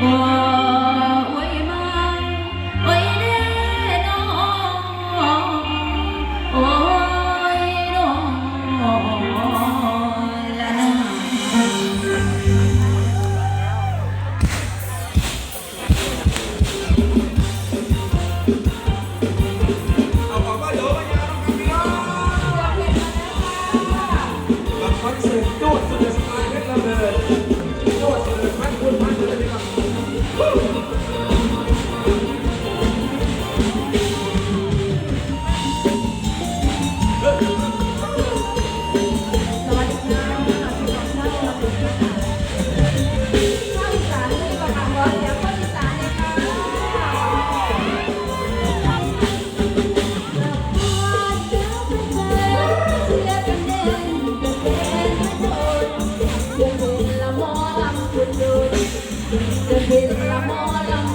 Lord. ละหมอลำจะเป็นละหมอลำ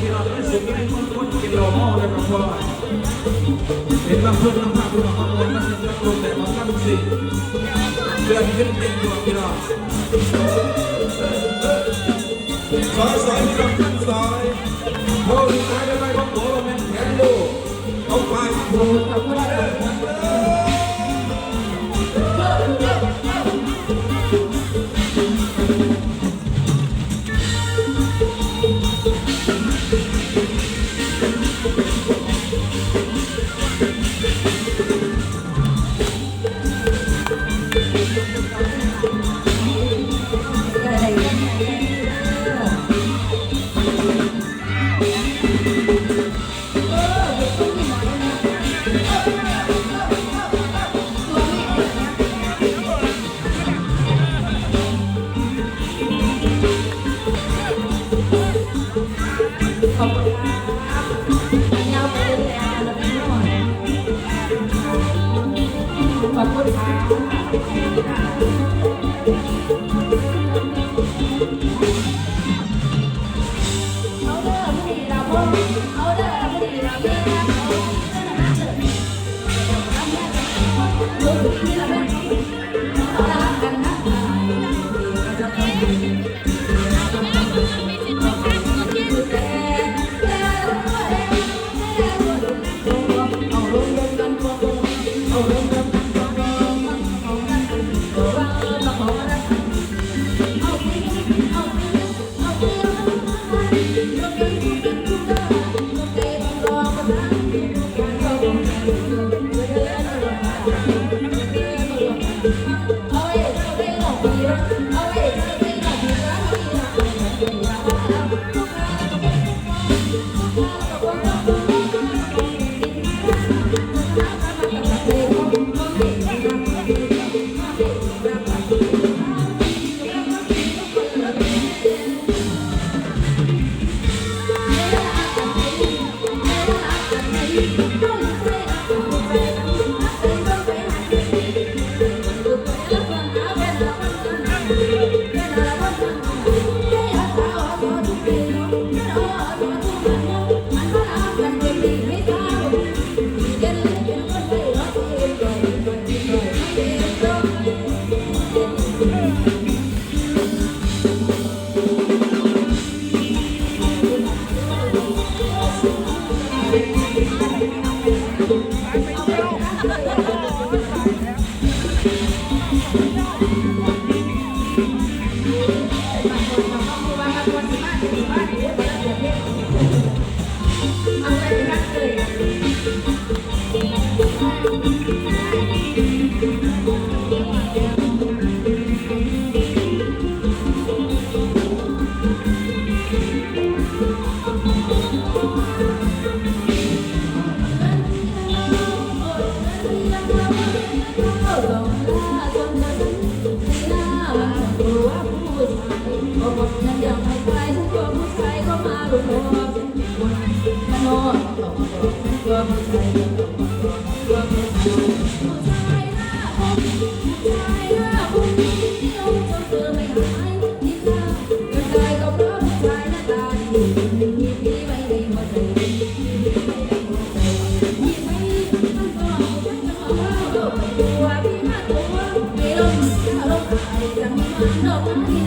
ทั้งฝนที่เราได้สุขได้คนคนกินเหล้าเมาแล้วก็พอเป็นบานบางภาคบางคนมาสิ่งลมแต่บางคำสิ่งเดือนขึ้นเป็นดวงพี่น้องซอยซอยพี่น้องทั้งซอยโอ้ยตายได้ไปของตัวเราเป็นแขนลูเอาไปขอบคุณค่ะข ขอบคุณค่ะ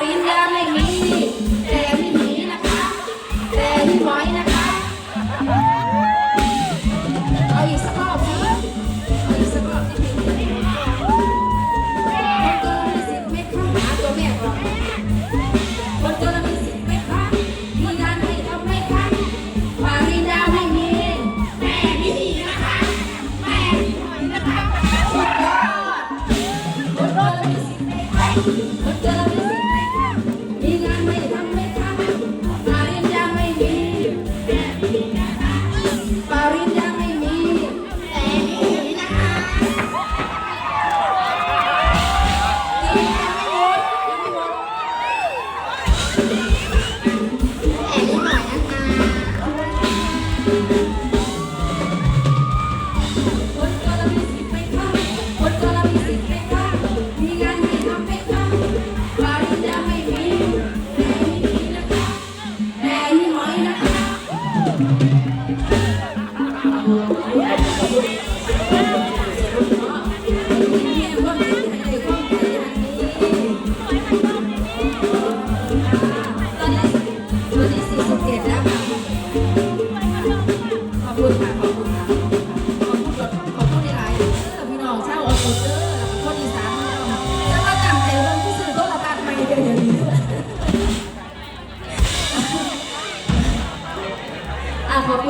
รีสแไม่มีแลมทีนีนะคะแลมที่ไว้นะคะ เอาอีกสกรอบสิเอาอีกสักรอบสิคนเกิมีสิทธิ์ไมคะหาตัวแม่ก่อนคนเกิมีสิทธิ์ไหมคะมีงานให้ทำไหมคะมารีดาไม่มีแม่ทีนีนะคะแม่ที่ถอยนะคะ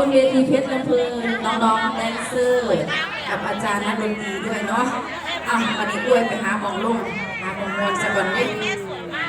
คุณเวทีเพชรลำเพลินน้องๆแดนเซอร์กับอาจารย์นักดนตรีด้วยเนาะอะวันนี้ด้วยไปหาบองลุงหาบองมวลสะกดนล่น